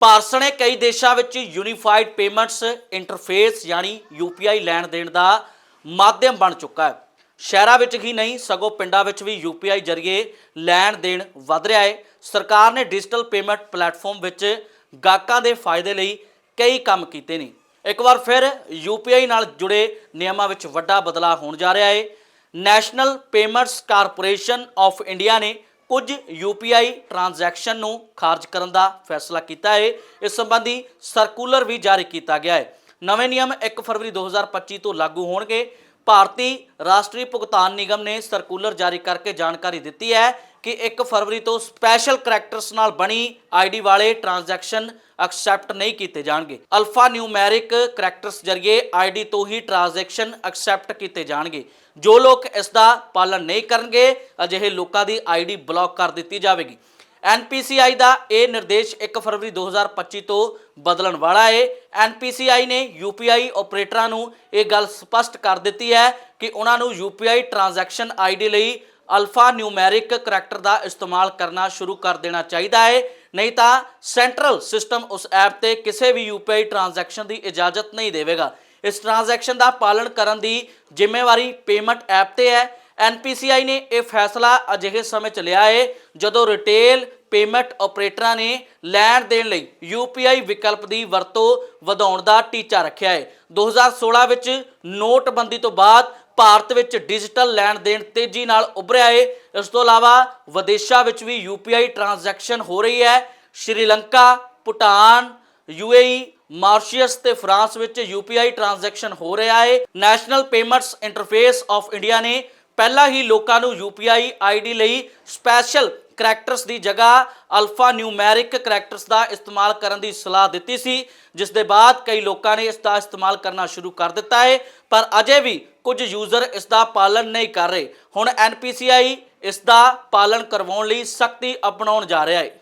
ਭਾਰਤ ਨੇ ਕਈ ਦੇਸ਼ਾਂ ਵਿੱਚ ਯੂਨੀਫਾਈਡ ਪੇਮੈਂਟਸ ਇੰਟਰਫੇਸ ਯਾਨੀ UPI ਲੈਣ ਦੇਣ ਦਾ ਮਾਧਿਅਮ ਬਣ ਚੁੱਕਾ ਹੈ। ਸ਼ਹਿਰਾਂ ਵਿੱਚ ਹੀ ਨਹੀਂ, ਸਗੋਂ ਪਿੰਡਾਂ ਵਿੱਚ ਵੀ UPI ਜ਼ਰੀਏ ਲੈਣ ਦੇਣ ਵਧ ਰਿਹਾ ਹੈ। ਸਰਕਾਰ ਨੇ ਡਿਜੀਟਲ ਪੇਮੈਂਟ ਪਲੇਟਫਾਰਮ ਵਿੱਚ ਗਾਹਕਾਂ ਦੇ ਫਾਇਦੇ ਲਈ ਕਈ ਕੰਮ ਕੀਤੇ ਨੇ। ਇੱਕ ਵਾਰ ਫਿਰ UPI ਨਾਲ ਜੁੜੇ ਨਿਯਮਾਂ ਵਿੱਚ ਵੱਡਾ ਬਦਲਾਅ ਹੋਣ ਜਾ ਰਿਹਾ ਹੈ। National payments corporation of India ਨੇ ਕੁਝ UPI ਟ੍ਰਾਂਜੈਕਸ਼ਨ ਨੂੰ ਖਾਰਜ ਕਰਨ ਦਾ ਫੈਸਲਾ ਕੀਤਾ ਹੈ। ਇਸ ਸੰਬੰਧੀ ਸਰਕੂਲਰ ਵੀ ਜਾਰੀ ਕੀਤਾ ਗਿਆ ਹੈ। ਨਵੇਂ ਨਿਯਮ 1 ਫਰਵਰੀ 2025 ਤੋਂ ਲਾਗੂ ਹੋਣਗੇ। ਭਾਰਤੀ ਰਾਸ਼ਟਰੀ ਭੁਗਤਾਨ ਨਿਗਮ ਨੇ ਸਰਕੂਲਰ ਜਾਰੀ ਕਰਕੇ ਜਾਣਕਾਰੀ ਦਿੱਤੀ ਹੈ ਕਿ 1 ਫਰਵਰੀ ਤੋਂ ਸਪੈਸ਼ਲ ਕਰੈਕਟਰਸ ਨਾਲ ਬਣੀ ਆਈਡੀ ਵਾਲੇ ਟ੍ਰਾਂਜੈਕਸ਼ਨ ਐਕਸੈਪਟ ਨਹੀਂ ਕੀਤੇ ਜਾਣਗੇ। ਅਲਫਾ ਨਿਊਮੈਰਿਕ ਕਰੈਕਟਰਸ ਜਰੀਏ ਆਈਡੀ ਤੋਂ ਹੀ ਟ੍ਰਾਂਜੈਕਸ਼ਨ ਐਕਸੈਪਟ ਕੀਤੇ ਜਾਣਗੇ। ਜੋ ਲੋਕ ਇਸ ਦਾ ਪਾਲਣ ਨਹੀਂ ਕਰਨਗੇ, ਅਜਿਹੇ ਲੋਕਾਂ ਦੀ ਆਈਡੀ ਬਲੌਕ ਕਰ ਦਿੱਤੀ ਜਾਵੇਗੀ। NPCI ਦਾ ਇਹ ਨਿਰਦੇਸ਼ 1 ਫਰਵਰੀ 2025 ਤੋਂ ਬਦਲਣ ਵਾਲਾ ਹੈ NPCI ਨੇ UPI ਆਪਰੇਟਰਾਂ ਨੂੰ ਇਹ ਗੱਲ ਸਪਸ਼ਟ ਕਰ ਦਿੱਤੀ ਹੈ ਕਿ ਉਹਨਾਂ ਨੂੰ UPI ਟ੍ਰਾਂਜੈਕਸ਼ਨ ਆਈਡੀ ਲਈ ਅਲਫਾ ਨਿਊਮੈਰਿਕ ਕਰੈਕਟਰ ਦਾ ਇਸਤੇਮਾਲ ਕਰਨਾ ਸ਼ੁਰੂ ਕਰ ਦੇਣਾ ਚਾਹੀਦਾ ਹੈ। ਨਹੀਂ ਤਾਂ ਸੈਂਟਰਲ ਸਿਸਟਮ ਉਸ ਐਪ ਤੇ ਕਿਸੇ ਵੀ UPI ਟ੍ਰਾਂਜੈਕਸ਼ਨ ਦੀ ਇਜਾਜ਼ਤ ਨਹੀਂ ਦੇਵੇਗਾ। ਇਸ ਟ੍ਰਾਂਜੈਕਸ਼ਨ ਦਾ ਪਾਲਣ ਕਰਨ ਦੀ ਜ਼ਿੰਮੇਵਾਰੀ ਪੇਮੈਂਟ ਐਪ ਤੇ ਹੈ। NPCI ਨੇ ਇਹ ਫੈਸਲਾ ਅਜਿਹੇ ਸਮੇਂ 'ਚ ਲਿਆ ਹੈ ਜਦੋਂ ਰਿਟੇਲ ਪੇਮੈਂਟ ਆਪਰੇਟਰਾਂ ਨੇ ਲੈਣ ਦੇਣ ਲਈ UPI ਵਿਕਲਪ ਦੀ ਵਰਤੋਂ ਵਧਾਉਣ ਦਾ ਟੀਚਾ ਰੱਖਿਆ ਹੈ 2016 ਵਿੱਚ ਨੋਟਬੰਦੀ ਤੋਂ ਬਾਅਦ ਭਾਰਤ ਵਿੱਚ ਡਿਜੀਟਲ ਲੈਣ ਦੇਣ ਤੇਜ਼ੀ ਨਾਲ ਉੱਭਰਿਆ ਹੈ ਇਸ ਤੋਂ ਇਲਾਵਾ ਵਿਦੇਸ਼ਾਂ ਵਿੱਚ ਵੀ UPI ਟ੍ਰਾਂਜੈਕਸ਼ਨ ਹੋ ਰਹੀ ਹੈ। ਸ਼੍ਰੀਲੰਕਾ, ਭੂਟਾਨ UAE ਮਾਰਸ਼ੀਅਸ ਤੇ ਫਰਾਂਸ ਵਿੱਚ UPI ਟ੍ਰਾਂਜੈਕਸ਼ਨ ਹੋ ਰਿਹਾ ਹੈ national payments interface of India ਨੇ ਪਹਿਲਾਂ ਹੀ ਲੋਕਾਂ ਨੂੰ UPI ਆਈਡੀ ਲਈ ਸਪੈਸ਼ਲ ਕਰੈਕਟਰਸ ਦੀ ਜਗ੍ਹਾ ਅਲਫਾ ਨਿਊਮੈਰਿਕ ਕਰੈਕਟਰਸ ਦਾ ਇਸਤੇਮਾਲ ਕਰਨ ਦੀ ਸਲਾਹ ਦਿੱਤੀ ਸੀ, ਜਿਸ ਦੇ ਬਾਅਦ ਕਈ ਲੋਕਾਂ ਨੇ ਇਸ ਦਾ ਇਸਤੇਮਾਲ ਕਰਨਾ ਸ਼ੁਰੂ ਕਰ ਦਿੱਤਾ ਹੈ, ਪਰ ਅਜੇ ਵੀ ਕੁਝ ਯੂਜ਼ਰ ਇਸ ਦਾ ਪਾਲਣ ਨਹੀਂ ਕਰ ਰਹੇ। ਹੁਣ NPCI ਇਸ ਦਾ ਪਾਲਣ ਕਰਵਾਉਣ ਲਈ ਸਖਤੀ ਅਪਣਾਉਣ ਜਾ ਰਿਹਾ ਹੈ।